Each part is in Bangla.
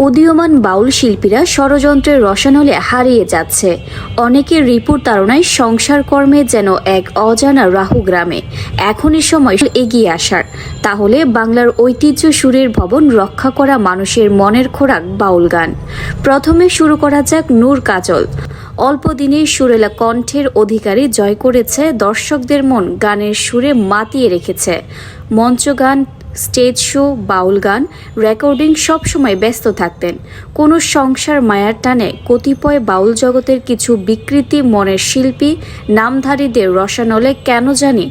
উদীয়মান বাউল শিল্পীরা ষড়যন্ত্রের রসানলে হারিয়ে যাচ্ছে। অনেকের রিপুর তাড়নায় সংসার কর্মে যেন এক অজানা রাহু গ্রামে। এখনই সময় এগিয়ে আসার। তাহলে বাংলার ঐতিহ্য সুরের ভবন রক্ষা করা মানুষের মনের খোরাক বাউল গান। প্রথমে শুরু করা যাক নূর কাজল। অল্প দিনেই সুরেলা কণ্ঠের অধিকারী জয় করেছে দর্শকদের মন গানের সুরে মাতিয়ে রেখেছে। মঞ্চ গান স্টেজ শো, বাউল গান, রেকর্ডিং সবসময় ব্যস্ত থাকতেন। কোনো সংসার মায়ার টানে কতিপয় বাউল জগতের কিছু বিকৃতি মনের শিল্পী, নামধারীদের রসানলে কেন জানি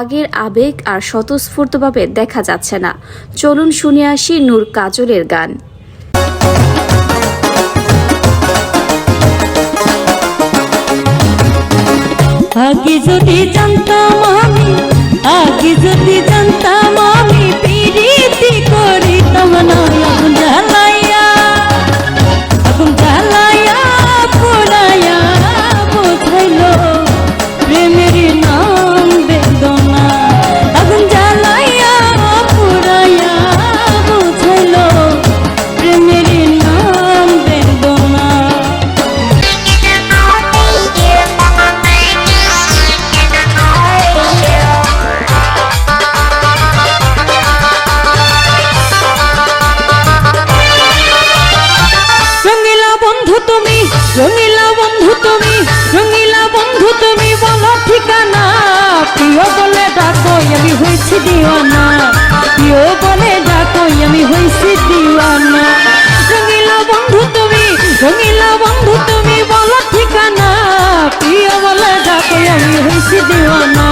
আগের আবেগ আর স্বতঃস্ফূর্তভাবে দেখা যাচ্ছে না। চলুন শুনে আসি নূর কাজলের গান। আগে যদি জানতাম আমি, আগে যদি জানতাম রঙিলা বন্ধু তুমি, রঙিলা বন্ধু তুমি, বলো ঠিকানা। প্রিয় বলে ডাকো, আমি হয়েছি দিওয়ানা। প্রিয় বলে ডাকো, আমি হয়েছি দিওয়ানা। রঙিলা বন্ধু তুমি, রঙিলা বন্ধু তুমি, বলো ঠিকানা। প্রিয় বলে ডাকো, আমি হয়েছি দিওয়ানা।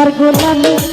বাবা গোলামি